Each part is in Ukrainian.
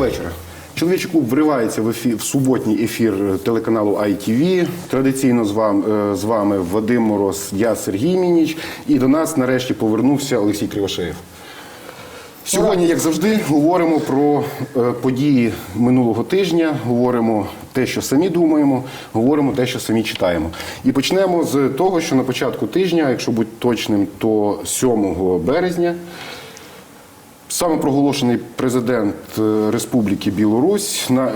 вечора. Чоловічий клуб вривається в ефір в суботній ефір телеканалу ITV. Традиційно з вами, з вами Вадим Мороз, я Сергій Мініч. І до нас нарешті повернувся Олексій Кривошеєв. Сьогодні, як завжди, говоримо про е, події минулого тижня, говоримо те, що самі думаємо, говоримо те, що самі читаємо. І почнемо з того, що на початку тижня, якщо бути точним, то 7 березня. Самопроголошений президент е, Республіки Білорусь на, е,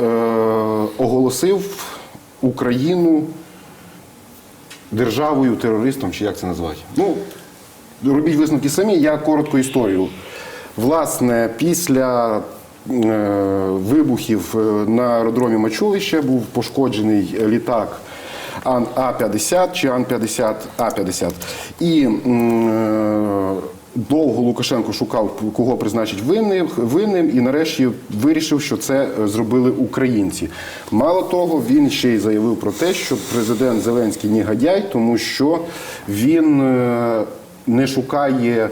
оголосив Україну державою терористом, чи як це назвати? Ну, робіть висновки самі, я коротко історію. Власне, після е, вибухів е, на аеродромі Мачулища був пошкоджений літак Ан А-50 чи Ан-50 А-50. І е, довго Лукашенко шукав, кого призначить винним, винним, і нарешті вирішив, що це е, зробили українці. Мало того, він ще й заявив про те, що президент Зеленський негодяй, тому що він е, не шукає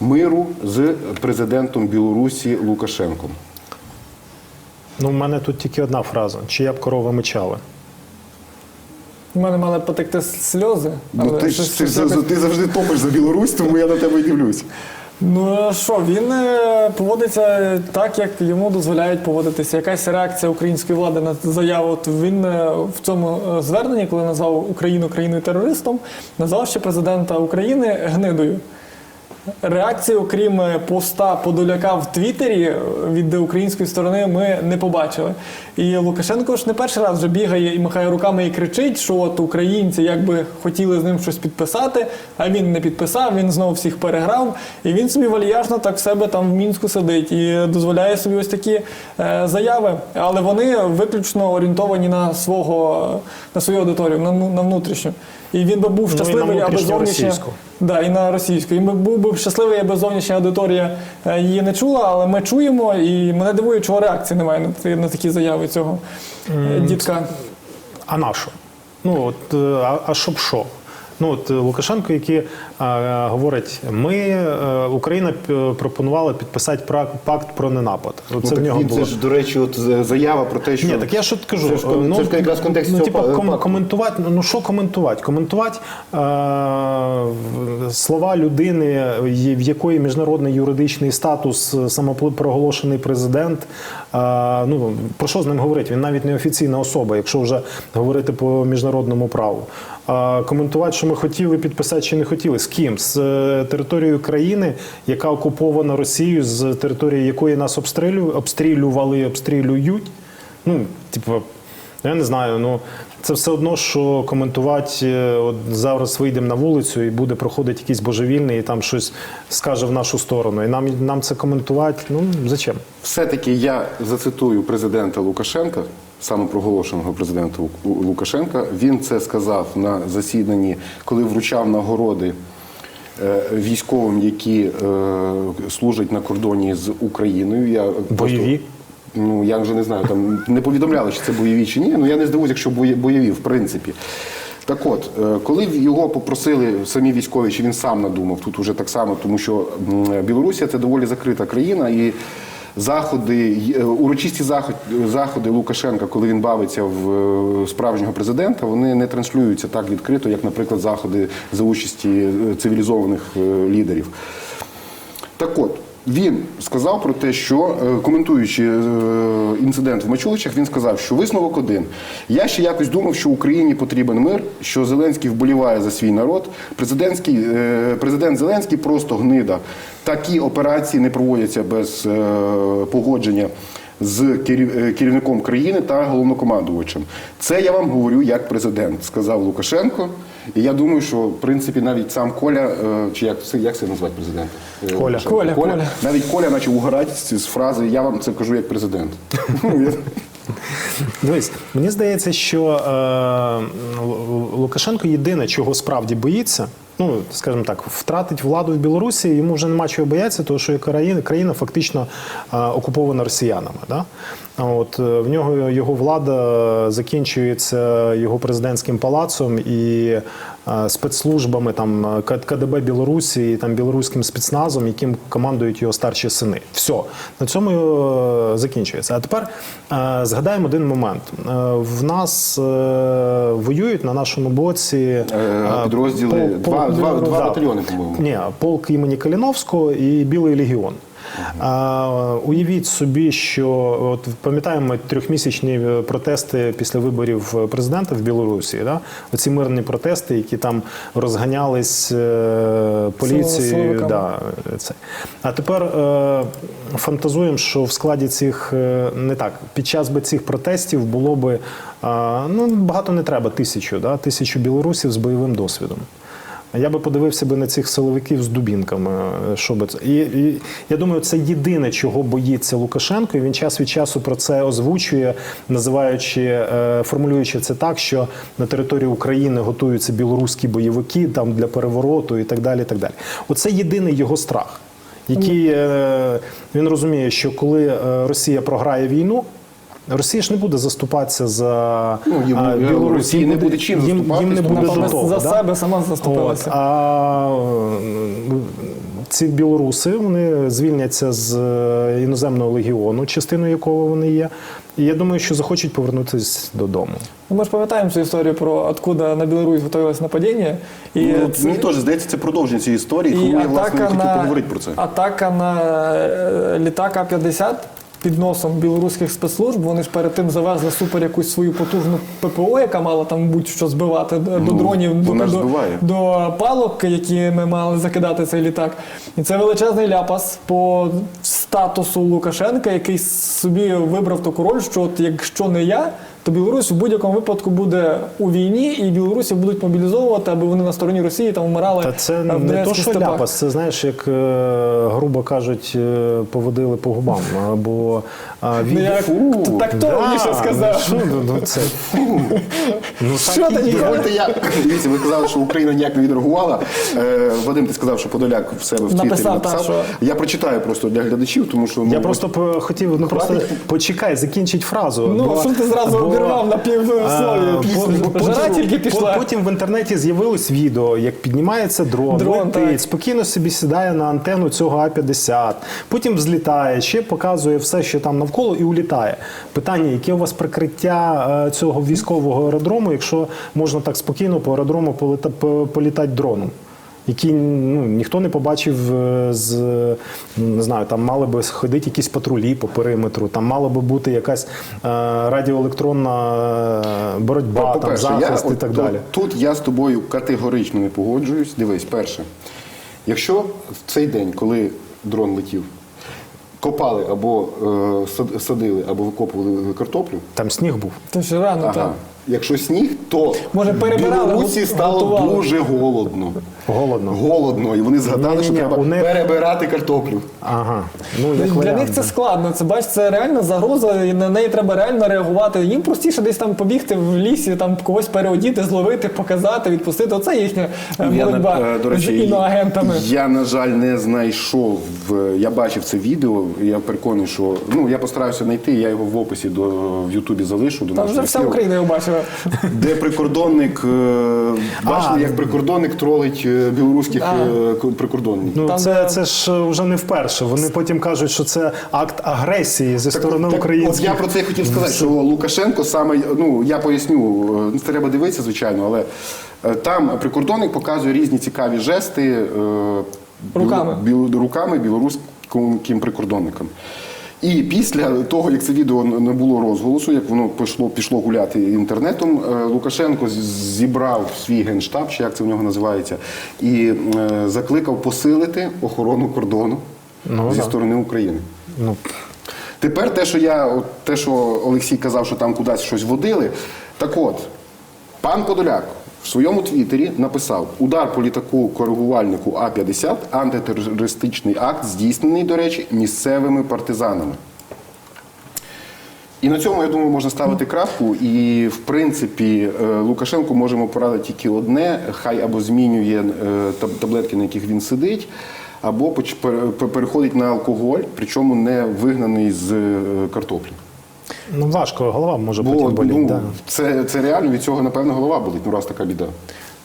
миру з президентом Білорусі Лукашенком. Ну, в мене тут тільки одна фраза: чия б корови мечали. У мене мали потекти сльози. Ну, але ти, щось- ж- ти, щось ж- якось- ти завжди топиш за Білорусь, тому я на тебе і дивлюсь. Ну що, він е, поводиться так, як йому дозволяють поводитися. Якась реакція української влади на заяву. От він е, в цьому е, зверненні, коли назвав Україну країною терористом, назвав ще президента України гнидою. Реакції, окрім е, поста Подоляка в Твіттері е, від української сторони, ми не побачили. І Лукашенко ж не перший раз вже бігає і махає руками і кричить, що от українці якби хотіли з ним щось підписати, а він не підписав, він знову всіх переграв. І він собі вальяжно так в себе там в мінську сидить і дозволяє собі ось такі е, заяви. Але вони виключно орієнтовані на свого на свою аудиторію, на, ну- на внутрішню. І він би був Ну, і аби внутрішню зовнішня російську. Да, і на російську. І ми був би щасливий, якби зовнішня аудиторія е, її не чула, але ми чуємо, і мене дивує, чого реакції немає на, на такі заяви цього mm, дітка. А на що? Ну, от, е, а, а щоб що? Ну, от е, Лукашенко, який е, говорить, ми, е, Україна пропонувала підписати пакт про ненапад. Оце Ну, в нього він, було. це ж, до речі, от заява про те, що Ні, так я що кажу. Це ж ком- це ж якраз в контексті ну, цього типа, ком- пакту. коментувати. ну, Ну що коментувати? Коментувати е, слова людини, в якої міжнародний юридичний статус самопроголошений президент. Е, ну про що з ним говорити? Він навіть не офіційна особа, якщо вже говорити по міжнародному праву. Е, коментувати, що ми хотіли підписати чи не хотіли. З ким? З е, територією країни, яка окупована Росією, з території якої нас обстрілювали, обстрілювали, обстрілюють. Ну, типу, я не знаю. Ну це все одно, що коментувати. е, От зараз вийдемо на вулицю і буде проходити якийсь божевільний, і там щось скаже в нашу сторону. І нам, нам це коментувати. Ну зачем? все-таки я зацитую президента Лукашенка, самопроголошеного президента Лукашенка. Він це сказав на засіданні, коли вручав нагороди е, військовим, які е, служать на кордоні з Україною. Я Бойові? Ну я вже не знаю, там не повідомляли, чи це бойові чи ні. Ну я не здивуюся, якщо бойові, в принципі. Так от, е, коли його попросили самі військові, чи він сам надумав, тут уже так само, тому що Білорусія це доволі закрита країна і. Заходи, е, урочисті заходи, заходи Лукашенка, коли він бавиться в е, справжнього президента, вони не транслюються так відкрито, як, наприклад, заходи за участі цивілізованих лідерів. Так от, він сказав про те, що е, коментуючи е, інцидент в Мачуличах, він сказав, що висновок один. Я ще якось думав, що Україні потрібен мир, що Зеленський вболіває за свій народ. Президентський, е, президент Зеленський просто гнида. Такі операції не проводяться без погодження з керів- керівником країни та головнокомандувачем. Це я вам говорю як президент, сказав Лукашенко. І я думаю, що в принципі навіть сам Коля, е, чи як як це назвати президента? Е, Коля. Коля, Коля. Навіть Коля почав угорати з фрази Я вам це кажу як президент. Ну, Дивись, мені здається, що е, Лукашенко єдине, чого справді боїться. Ну, скажімо так, втратить владу в Білорусі, йому вже нема чого боятися, тому що країна, країна фактично е, окупована росіянами. Да? От е, в нього його влада закінчується його президентським палацом, і е, спецслужбами там е, КДБ Білорусі і там білоруським спецназом, яким командують його старші сини. Все на цьому закінчується. А тепер згадаємо один момент. В нас воюють на нашому боці підрозділи, пол- два- пол- два- два да. батальйони, по-моєму. Ні, полк імені Каліновського і Білий легіон. А, уявіть собі, що от пам'ятаємо трьохмісячні е, протести після виборів президента в Білорусі. Да? Оці мирні протести, які там розганялись е, поліцією. Да, це. А тепер е, фантазуємо, що в складі цих е, не так під час би цих протестів було би е, ну багато не треба тисячу, да, тисячу білорусів з бойовим досвідом. Я би подивився би на цих силовиків з дубінками. е, Що би це і, і я думаю, це єдине, чого боїться Лукашенко. І він час від часу про це озвучує, називаючи, е, формулюючи це так, що на території України готуються білоруські бойовики там для перевороту і так далі. І так далі. Оце єдиний його страх, який е, він розуміє, що коли Росія програє війну. Росія ж не буде заступатися за Ну, їм- а, Білорусь. Їм не буде- чим їм, їм не буде до того. за да? себе сама От, а е, ці білоруси вони звільняться з е, іноземного легіону, частиною якого вони є. І я думаю, що захочуть повернутися додому. Ну, Ми ж пам'ятаємо цю історію про откуда на Білорусь готувалось нападіння. І, Ну, це- Мені теж здається, це продовження цієї історії, і коли я власне атака хотів на, поговорити про це. атака на е, літак А-50 під носом білоруських спецслужб. Вони ж перед тим завезли супер якусь свою потужну ППО, яка мала там будь-що збивати до Ну, дронів, до, до, до палок, які ми мали закидати цей літак. І це величезний ляпас по статусу Лукашенка, який собі вибрав таку роль, що от якщо не я, то Білорусь в будь-якому випадку буде у війні, і білорусів будуть мобілізовувати, аби вони на стороні Росії там вмирали. Та це в не то, що степах. ляпас, це знаєш, як е, грубо кажуть, е, поводили по губам. Або а, Ну, від... я Фу, так Да, ну, сказав. що, ну, ну, це... ну, Що так і тоді? я дивіться, ви казали, що Україна ніяк не відреагувала. Е, Вадим, ти сказав, що Подоляк в себе в Твіттері Написав, написав. так, що- Я прочитаю просто для глядачів, тому що Я ну, просто по- хотів, ну просто почекай, закінчить фразу. Ну, що ти зразу обірвав на півслові? тільки пішла. Потім в інтернеті з'явилось відео, як піднімається дрон, Дрон, летить, спокійно собі сідає на антенну цього А-50, потім взлітає, ще показує все, що там навколо, і улітає. Питання, яке у вас прикриття е, цього військового аеродрому, якщо можна так спокійно по аеродрому політати дроном? Які ну, ніхто не побачив е, з не знаю, там мали би ходити якісь патрулі по периметру, там мала би бути якась е, радіоелектронна е, боротьба, там, захист я, і так от, далі. Тут я з тобою категорично не погоджуюсь. Дивись, перше, якщо в цей день, коли дрон летів, копали або е, садили, або викопували картоплю, Там сніг був. То ще рано, ага, так. Якщо сніг, то Може, в перебирали, Білорусі стало готували. дуже голодно. Голодно. Голодно. І вони згадали, що Ні-ні-ні, треба у них- перебирати картоплю. Ага. Ну, як Для варіант, них це да. складно. Це бач, це реальна загроза, і на неї треба реально реагувати. Їм простіше десь там побігти в лісі, там когось переодіти, зловити, показати, відпустити. Оце їхня е, боротьба е, з речі, іноагентами. Я, на жаль, не знайшов. е, Я бачив це відео. Я переконаний, що ну я постараюся знайти. Я його в описі до в Ютубі залишу. До Там нашого вже вся ефіру, Україна його бачила. Де прикордонник е, бачили, як прикордонник тролить е, білоруських е, прикордонників. Ну, це, це ж вже не вперше. Вони потім кажуть, що це акт агресії зі сторони Так, українських. От я про це і хотів сказати, що Лукашенко саме, ну я поясню, це треба дивитися, звичайно, але там прикордонник показує різні цікаві жести Руками. руками білоруським прикордонникам. І після того, як це відео не було розголосу, як воно пішло, пішло гуляти інтернетом, е, Лукашенко зібрав свій генштаб, чи як це в нього називається, і е, закликав посилити охорону кордону Ну, зі да. сторони України. Ну, Тепер те, що я, те, що Олексій казав, що там кудись щось водили. Так от, пан Подоляк в своєму твіттері написав: удар по літаку коригувальнику А-50 антитерористичний акт, здійснений, до речі, місцевими партизанами. І на цьому, я думаю, можна ставити крапку. І, в принципі, е, Лукашенку можемо порадити тільки одне: хай або змінює е, таблетки, на яких він сидить, або переходить на алкоголь, причому не вигнаний з е, картоплі. Ну важко, голова може Бо потім боліти. ну, да. це, це реально від цього, напевно, голова болить, ну раз така біда.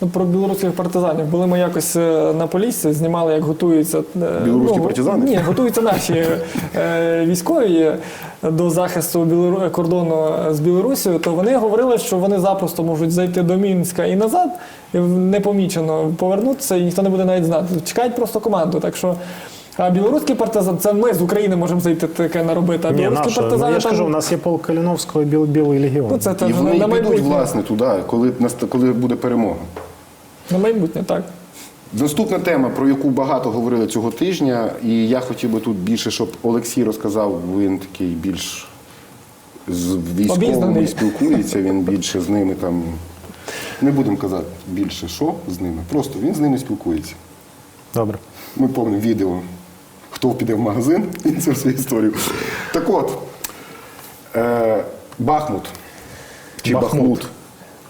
Ну, про білоруських партизанів. Були ми якось е, на Поліссі, знімали, як готуються е, Білоруські партизани? Ні, готуються наші е, військові до захисту Білору... кордону з Білорусією, то вони говорили, що вони запросто можуть зайти до Мінська і назад, і непомічено повернутися, і ніхто не буде навіть знати. Чекають просто команду. Так що. А білоруський партизан, це ми з України можемо зайти таке наробити. А Ні, білоруські наша, ну, партизани я ж там- кажу, у нас є полк Каліновського і Біл, Білий легіон. ну, це, І вони на підуть, майбутнє. власне, туди, коли, коли буде перемога. На майбутнє, так. Наступна тема, про яку багато говорили цього тижня, і я хотів би тут більше, щоб Олексій розказав, він такий більш з військовими Обізнаний. спілкується, він більше з ними там. Не будемо казати більше, що з ними. Просто він з ними спілкується. Добре. Ми повним відео, хто піде в магазин, і це всю історію. Так от, е, Бахмут. Чи Бахмут. Бахмут.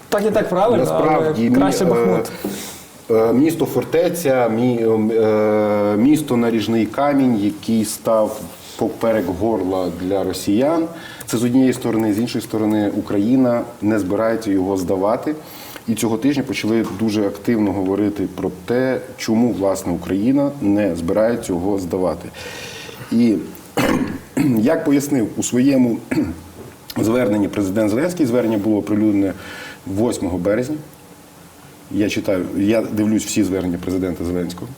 Так і так правильно, Насправді але краще мі- Бахмут. е, е, Місто фортеця, мі- е, місто наріжний камінь, який став поперек горла для росіян. Це з однієї сторони, з іншої сторони, Україна не збирається його здавати. І цього тижня почали дуже активно говорити про те, чому власне Україна не збирає цього здавати. І як пояснив у своєму зверненні президент Зеленський, звернення було оприлюднене 8 березня. Я читаю, я дивлюсь всі звернення президента Зеленського.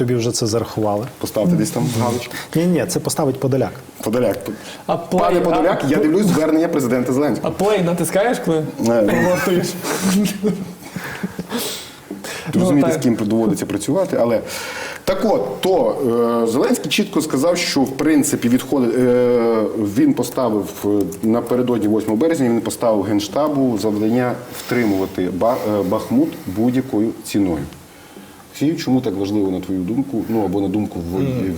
Тобі вже це зарахували. Поставте десь там галочку. Ні, ні, це поставить Подоляк. Подоляк. А плей, Пане Подоляк, а, я дивлюсь звернення президента Зеленського. а плей натискаєш, коли Е. Розумієте, Ну, з ким доводиться працювати, але так от, то е, Зеленський чітко сказав, що в принципі відходить. Е, він поставив е, напередодні 8 березня. Він поставив генштабу завдання втримувати Ба- е, Бахмут будь-якою ціною. Олексій, чому так важливо на твою думку? Ну або на думку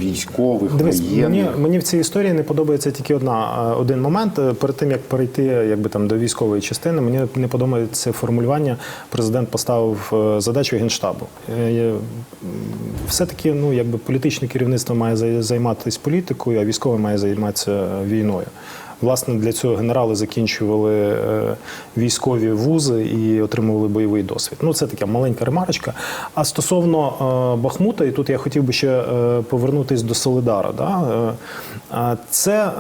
військових, Дивись, мені, воєнних? мені в цій історії не подобається тільки одна е, один момент. Е, Перед тим як перейти якби там до військової частини, мені не подобається формулювання. Президент поставив е, задачу генштабу. Е, є, м, Все-таки, ну якби політичне керівництво має зай- займатися політикою, а військове має займатися війною. Власне, для цього генерали закінчували е, військові вузи і отримували бойовий досвід. Ну, це така маленька ремарочка. А стосовно е, Бахмута, і тут я хотів би ще е, повернутись до Солидара. Да? Це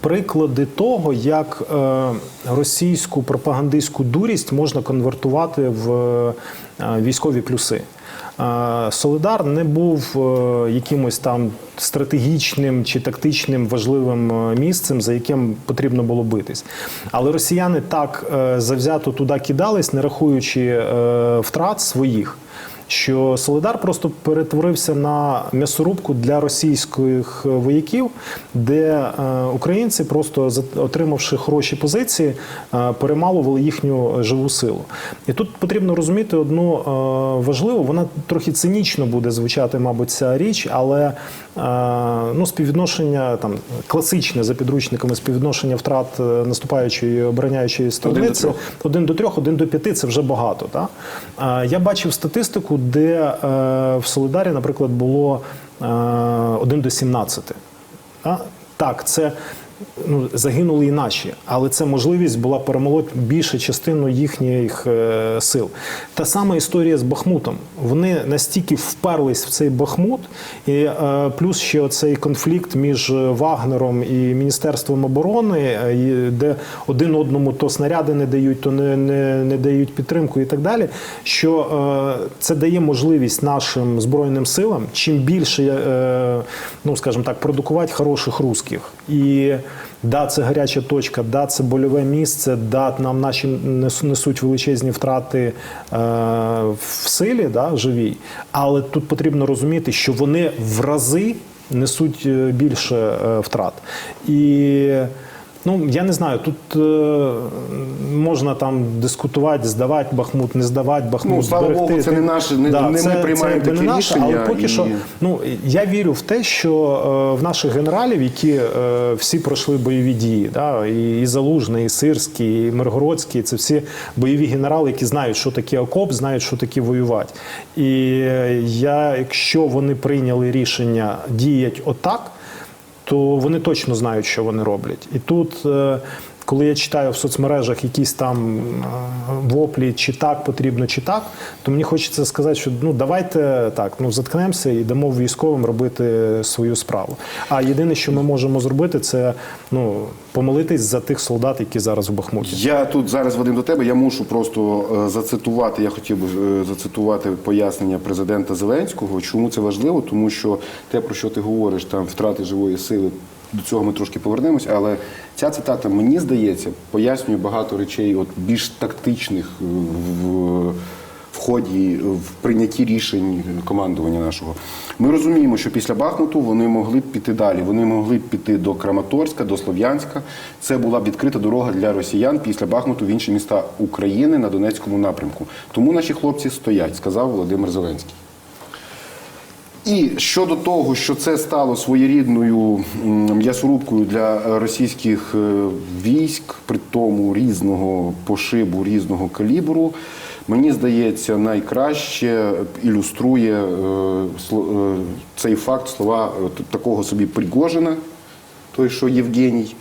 приклади того, як російську пропагандистську дурість можна конвертувати в військові плюси. Е, Солидар не був е, якимось там стратегічним чи тактичним важливим е, місцем, за яким потрібно було битись. Але росіяни так е, завзято туди кидались, не рахуючи е, втрат своїх. Що Солидар просто перетворився на м'ясорубку для російських вояків, де е, українці, просто отримавши хороші позиції, е, перемалували їхню живу силу. І тут потрібно розуміти одну е, важливу, вона трохи цинічно буде звучати, мабуть, ця річ, але е, ну, співвідношення там класичне за підручниками співвідношення втрат е, наступаючої і обороняючої сторони Один до трьох. один до п'яти це вже багато. Так? Е, Я бачив статистику, де е, в Солидарі, наприклад, було е, один до 17. Так, так це. Ну, загинули і наші, але це можливість була перемолоти більшу частину їхніх е, сил. Та сама історія з Бахмутом. Вони настільки вперлись в цей Бахмут, і е, плюс ще оцей конфлікт між Вагнером і Міністерством оборони, е, де один одному то снаряди не дають, то не, не, не дають підтримку і так далі. Що е, це дає можливість нашим збройним силам чим більше, е, ну скажімо так, продукувати хороших русських. І да, це гаряча точка, да, це больове місце, да, нам наші несуть величезні втрати е, в силі, да, живій. Але тут потрібно розуміти, що вони в рази несуть е, більше е, втрат. І Ну, я не знаю, тут е, можна там дискутувати, здавати Бахмут, не здавати Бахмут. Ну, слава зберегти. Богу, це не наше, не- не ми приймаємо якби такі не наше, рішення Але поки і- що, ну я вірю в те, що е, в наших генералів, які е, всі пройшли бойові дії, да, і, і Залужний, і Сирський, і Миргородський, це всі бойові генерали, які знають, що таке окоп, знають, що таке воювати. І е, я, якщо вони прийняли рішення діяти отак то вони точно знають, що вони роблять. І тут е, коли я читаю в соцмережах якісь там е, воплі, чи так потрібно, чи так, то мені хочеться сказати, що ну давайте так, ну заткнемося і дамо військовим робити свою справу. А єдине, що ми можемо зробити, це ну помолитись за тих солдат, які зараз в Бахмуті. Я тут зараз Вадим до тебе. Я мушу просто е, зацитувати. Я хотів би е, зацитувати пояснення президента Зеленського. Чому це важливо? Тому що те, про що ти говориш, там втрати живої сили. До цього ми трошки повернемось, але ця цитата, мені здається, пояснює багато речей, от більш тактичних е, в, в ході в прийнятті рішень командування нашого. Ми розуміємо, що після Бахмуту вони могли б піти далі. Вони могли б піти до Краматорська, до Слов'янська. Це була б відкрита дорога для росіян після Бахмуту в інші міста України на Донецькому напрямку. Тому наші хлопці стоять, сказав Володимир Зеленський. І щодо того, що це стало своєрідною м'ясорубкою для російських е, військ, при тому різного пошибу, різного калібру, мені здається, найкраще ілюструє е, е, цей факт слова такого собі Пригожина, той, що Євгеній.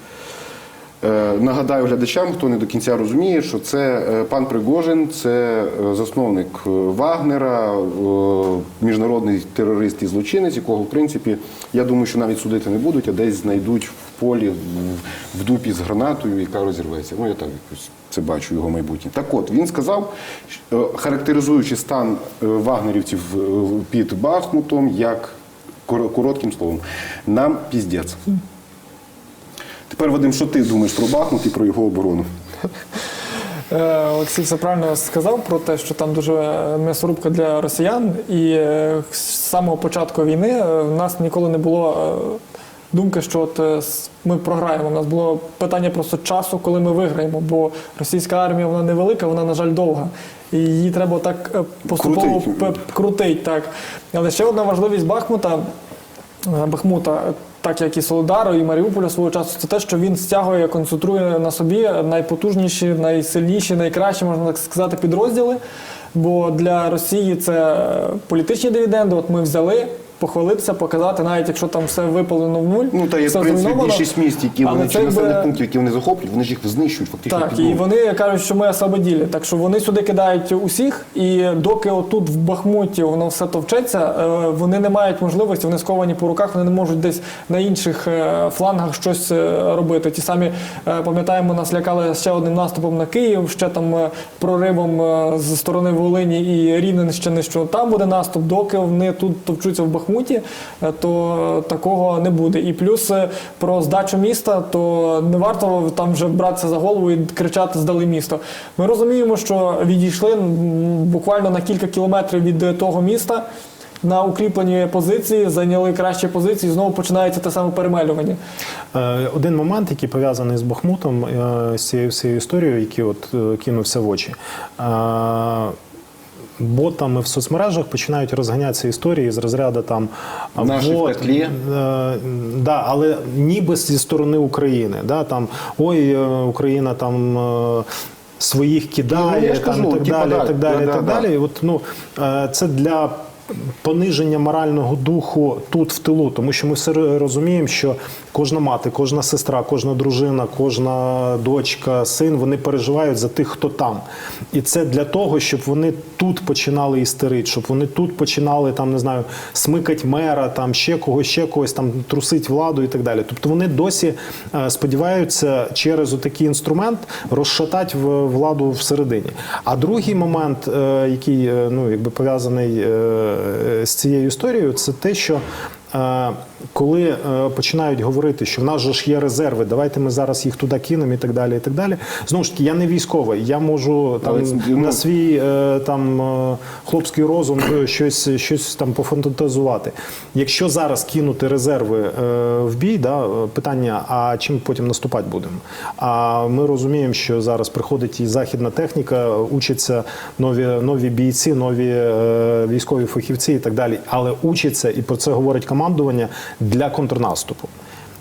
Е, Нагадаю глядачам, хто не до кінця розуміє, що це е, пан Пригожин, це е, засновник Вагнера, міжнародний терорист і злочинець, якого, в принципі, я думаю, що навіть судити не будуть, а десь знайдуть в полі в- дупі з гранатою, яка розірветься. Ну, я так якось це бачу його майбутнє. Так от, він сказав, характеризуючи стан вагнерівців під Бахмутом, як коротким словом, нам піздець. Тепер, Вадим, що ти думаєш про Бахмут і про його оборону? Е, Олексій все правильно сказав про те, що там дуже м'ясорубка для росіян, і е, з самого початку війни е, в нас ніколи не було думки, що от ми програємо. У нас було питання просто часу, коли ми виграємо, бо російська армія вона невелика, вона, на жаль, довга. І її треба так поступово Крутить. крутить. Так. Але ще одна важливість Бахмута. Е, Бахмута, так як і Солодару, і Маріуполя свого часу, це те, що він стягує, концентрує на собі найпотужніші, найсильніші, найкращі, можна так сказати, підрозділи. Бо для Росії це е, політичні дивіденди. От ми взяли. Похвалитися, показати, навіть якщо там все випалено в нуль. Ну та є в принципі більшість міст, які вони чи населених пунктів, які вони захоплюють, вони ж їх знищують фактично. Так, і вони кажуть, що ми освободілі. Так що вони сюди кидають усіх, і доки отут в Бахмуті воно все товчеться, е, вони не мають можливості, вони сковані по руках, вони не можуть десь на інших е, флангах щось е, робити. Ті самі пам'ятаємо, нас лякали ще одним наступом на Київ, ще там проривом з сторони Волині і Рівненщини, що там буде наступ, доки вони тут товчуться в Бахмуті, е, то такого не буде. І плюс е, про здачу міста, то не варто там вже братися за голову і кричати здали місто. Ми розуміємо, що відійшли буквально на кілька кілометрів від того міста. На укріплені позиції зайняли кращі позиції, знову починається те саме перемелювання. Е, Один момент, який пов'язаний з Бахмутом, з цією всією історією, який от кинувся в очі. Ботами в соцмережах починають розганятися історії з розряду там Наші в вот, петлі. е, да, але ніби зі сторони України. Да, там, ой, е, Україна там. е, Своїх кидає ну, там, кажу, і так далі, да, і так далі, да, і так да, да. далі. І От, ну, це для пониження морального духу тут в тилу, тому що ми все розуміємо, що кожна мати, кожна сестра, кожна дружина, кожна дочка, син вони переживають за тих, хто там. І це для того, щоб вони тут починали істерити, щоб вони тут починали там, не знаю, смикать мера, там ще когось, ще когось, там трусить владу і так далі. Тобто вони досі е, сподіваються через отакий інструмент розшатати владу всередині. А другий момент, е, який е, ну, якби пов'язаний з цією історією, це те, що. Коли е, починають говорити, що в нас же ж є резерви, давайте ми зараз їх туди кинемо і так далі. І так далі. Знову ж таки, я не військовий, я можу там Але ну- на свій е, там е, хлопський розум щось, щось там пофантазувати. Якщо зараз кинути резерви в бій, да, питання, а чим потім наступати будемо? А ми розуміємо, що зараз приходить і західна техніка, учаться нові, нові бійці, нові військові фахівці і так далі. Але учаться, і про це говорить командування для контрнаступу.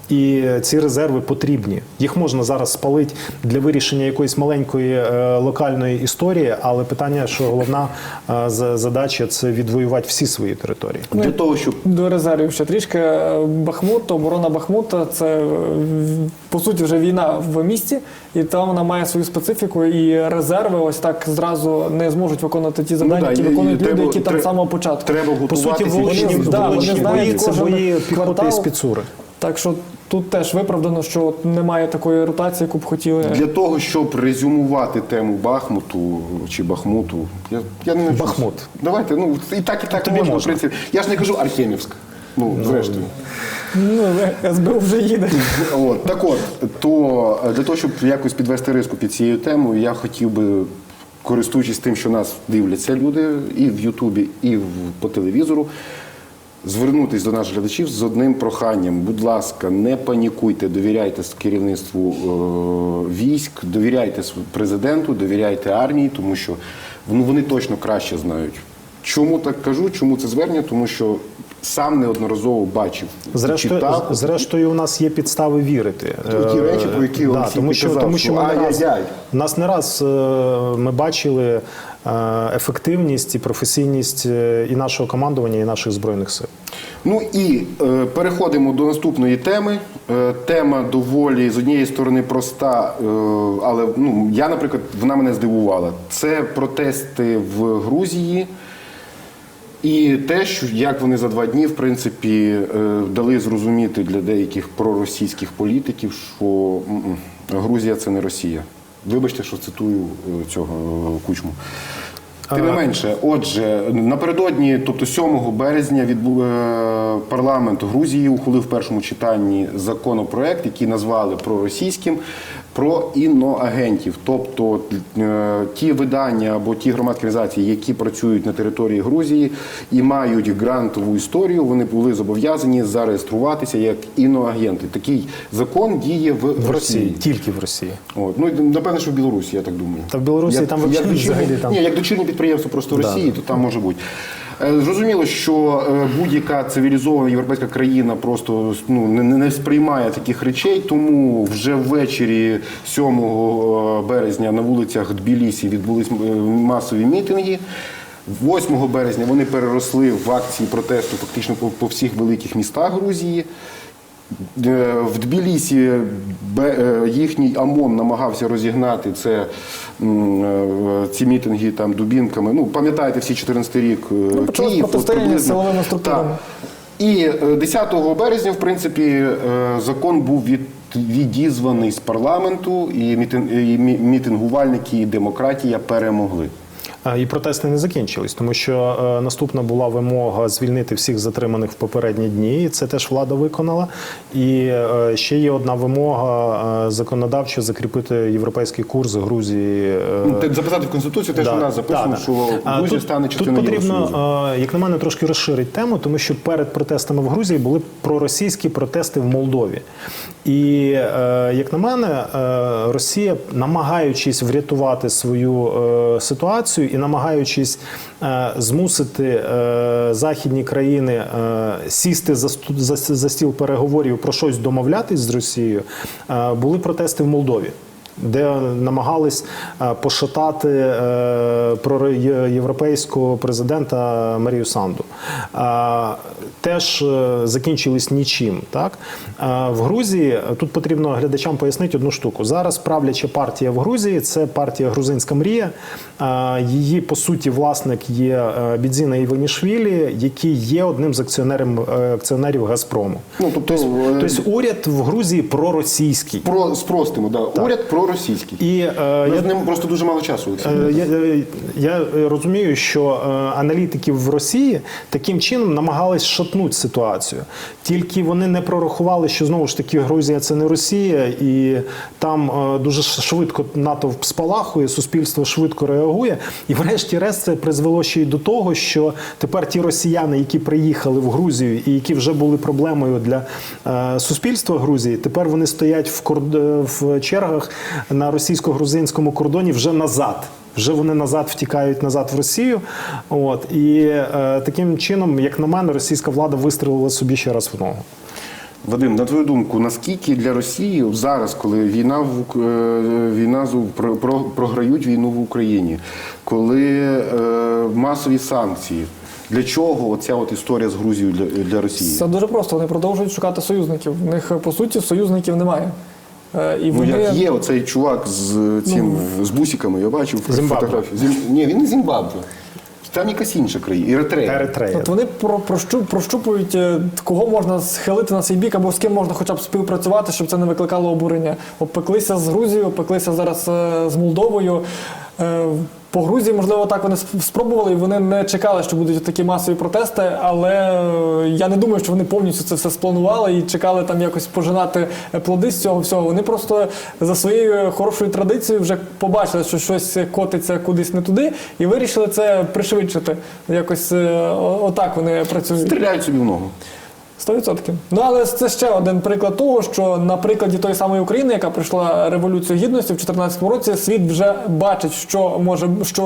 І ці резерви потрібні. Їх можна зараз спалити для вирішення якоїсь маленької е, локальної історії, але питання, що головна е, задача це відвоювати всі свої території. Для того, щоб До резервів ще трішки. Бахмут, оборона Бахмута це е, по суті вже війна в місті, і там вона має свою специфіку. І резерви ось так зразу не зможуть виконувати ті завдання, Ну да, які і- і виконують люди, треба- які там тре- самого початку. треба По суті. Вони- да, вони знають кожен квартал. і спецури. Так що тут теж виправдано, що немає такої ротації, яку б хотіли. Для того, щоб резюмувати тему Бахмуту чи Бахмуту, я, я не. Бахмут. Давайте, ну і так, і так Тобі можна, в принципі. Я ж не кажу Архемівськ. Ну, зрештою. Ну, СБУ вже їде. От, так от, то е, для того, щоб якось підвести риску під цією темою, я хотів би, користуючись тим, що нас дивляться люди і в Ютубі, і в, по телевізору, звернутися до наших глядачів з одним проханням. Будь ласка, не панікуйте, довіряйте керівництву е, військ, довіряйте президенту, довіряйте армії, тому що ну, вони точно краще знають. Чому так кажу? Чому це звернення? Тому що сам неодноразово бачив, Зрештою, читав. зрештою, у нас є підстави вірити. Ті речі, про які Е, Олексій тому що, казав, тому що що ми не раз, нас не раз е, ми бачили е, ефективність і професійність е, і нашого командування, і наших збройних сил. Ну і е, переходимо до наступної теми. Е, тема доволі з однієї сторони проста, е, але ну я, наприклад, вона мене здивувала. Це протести в Грузії. І те, що як вони за два дні, в принципі, е, дали зрозуміти для деяких проросійських політиків, що Грузія це не Росія. Вибачте, що цитую е, цього е, кучму. Тим не менше, отже, напередодні, тобто 7 березня, відбу... е, парламент Грузії ухвалив в першому читанні законопроект, який назвали проросійським, про іноагентів. Тобто е, ті видання або ті громадські організації, які працюють на території Грузії і мають грантову історію, вони були зобов'язані зареєструватися як іноагенти. Такий закон діє в, В Росії, тільки в Росії. От. Ну, напевно, що в Білорусі, я так думаю. Та в Білорусі Як- там як взагалі- взагалі там- Ні, як дочірнє підприємство просто Росії, то там може бути. Е, Зрозуміло, що е, будь-яка цивілізована європейська країна просто ну, не, не сприймає таких речей, тому вже ввечері 7 березня на вулицях Тбілісі відбулись е, масові мітинги. 8 березня вони переросли в акції протесту фактично по, по всіх великих містах Грузії. Е, В Тбілісі е, їхній ОМОН намагався розігнати це, е, ці мітинги там дубінками. Ну, пам'ятаєте, всі 14 рік почалось Київ. протистояння з силовими структурами. І е, 10 березня, в принципі, закон був від, відізваний з парламенту, і, мітин, і мі- мітингувальники і демократія перемогли. І протести не закінчились, тому що е, наступна була вимога звільнити всіх затриманих в попередні дні. і Це теж влада виконала. І е, ще є одна вимога е, законодавчо закріпити європейський курс Грузії. Ну, записати в Конституцію те, що в нас записано, да, що Грузія тут, стане тут частиною потрібно, Євросоюзу. е, як на мене, трошки розширити тему, тому що перед протестами в Грузії були проросійські протести в Молдові. І як на мене, Росія, намагаючись врятувати свою ситуацію і намагаючись е, змусити е, західні країни е, сісти за, за, за стіл переговорів про щось домовлятись з Росією, були протести в Молдові де намагались е, пошатати е, проєвропейського президента Марію Санду. Е, Теж закінчились нічим. Так? В Грузії тут потрібно глядачам пояснити одну штуку. Зараз правляча партія в Грузії це партія Грузинська мрія. Її по суті власник є Бідзіна Іванішвілі, який є одним з акціонерів, акціонерів Газпрому. Ну, тобто, е, Тобто уряд в Грузії проросійський. Про спростимо, да. уряд проросійський. І е, я з ним просто дуже мало часу. Олексій. Е, Я, е, я е, розумію, що е, аналітики в Росії таким чином намагались шатнути ситуацію. Тільки вони не прорахували, що знову ж таки Грузія це не Росія, і там е, дуже швидко натовп спалахує, суспільство швидко реагує. І врешті-решт це призвело ще й до того, що тепер ті росіяни, які приїхали в Грузію і які вже були проблемою для е, суспільства Грузії, тепер вони стоять в, корд... в чергах на російсько-грузинському кордоні вже назад. Вже вони назад втікають назад в Росію. От і е, таким чином, як на мене, російська влада вистрілила собі ще раз в ногу. Вадим, на твою думку, наскільки для Росії зараз, коли війна в е, війна з про- програють війну в Україні, коли е, масові санкції, для чого оця от історія з Грузією для, для Росії? Це дуже просто. Вони продовжують шукати союзників. В них по суті союзників немає. Е, І Ну як є оцей чувак з цим з бусиками, я бачив фотографію. Зім... Ні, він не Зімбабве. Там якась інша країна. Еритрея. Еритрея. От вони про, прощу, прощупують, е, кого можна схилити на свій бік, або з ким можна хоча б співпрацювати, щоб це не викликало обурення. Опеклися з Грузією, опеклися зараз е, з Молдовою. По Грузії, можливо, так вони спробували, і вони не чекали, що будуть такі масові протести, але е, я не думаю, що вони повністю це все спланували і чекали там якось пожинати е, плоди з цього всього. Вони просто за своєю хорошою традицією вже побачили, що щось котиться кудись не туди, і вирішили це пришвидшити. Якось е, отак вони працюють. Стріляють собі в ногу. 100%. Ну але це ще один приклад того, що на прикладі тої самої України, яка прийшла революцію гідності в 2014 році, світ вже бачить, що може що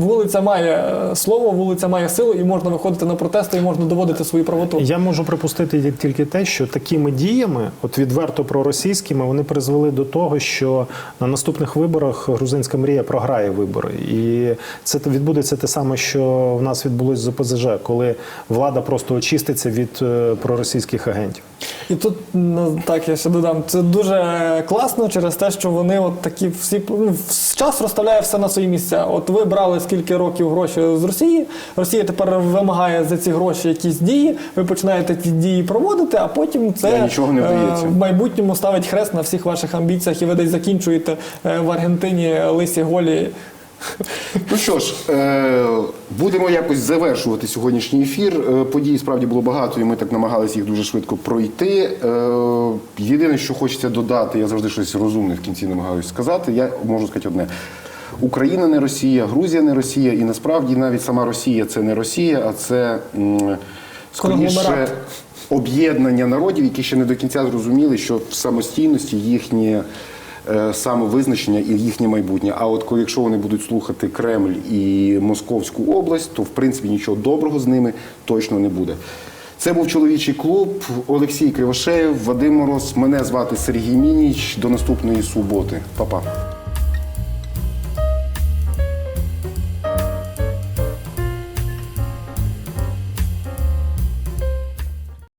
вулиця має е, слово, вулиця має силу, і можна виходити на протести, і можна доводити свою правоту. Я можу припустити тільки те, що такими діями, от відверто проросійськими, вони призвели до того, що на наступних виборах грузинська мрія програє вибори. І це відбудеться те саме, що в нас відбулось з ОПЗЖ, коли влада просто очиститься від е, проросійських агентів. І тут ну, так я ще додам. Це дуже класно через те, що вони от такі всі ну, час розставляє все на свої місця. От ви брали скільки років гроші з Росії. Росія тепер вимагає за ці гроші якісь дії. Ви починаєте ті дії проводити, а потім це нічого не е, вдається. в майбутньому ставить хрест на всіх ваших амбіціях, і ви десь закінчуєте е, в Аргентині лисі голі. Ну що ж, е, будемо якось завершувати сьогоднішній ефір. Е, Подій справді було багато, і ми так намагалися їх дуже швидко пройти. Е, Єдине, що хочеться додати, я завжди щось розумне в кінці намагаюся сказати. Я можу сказати одне. Україна не Росія, Грузія не Росія, і насправді навіть сама Росія це не Росія, а це скоріше об'єднання народів, які ще не до кінця зрозуміли, що в самостійності їхнє самовизначення і їхнє майбутнє. А от коли якщо вони будуть слухати Кремль і Московську область, то в принципі нічого доброго з ними точно не буде. Це був чоловічий клуб. Олексій Кривошеєв, Вадим Мороз. Мене звати Сергій Мініч. До наступної суботи. Па-па.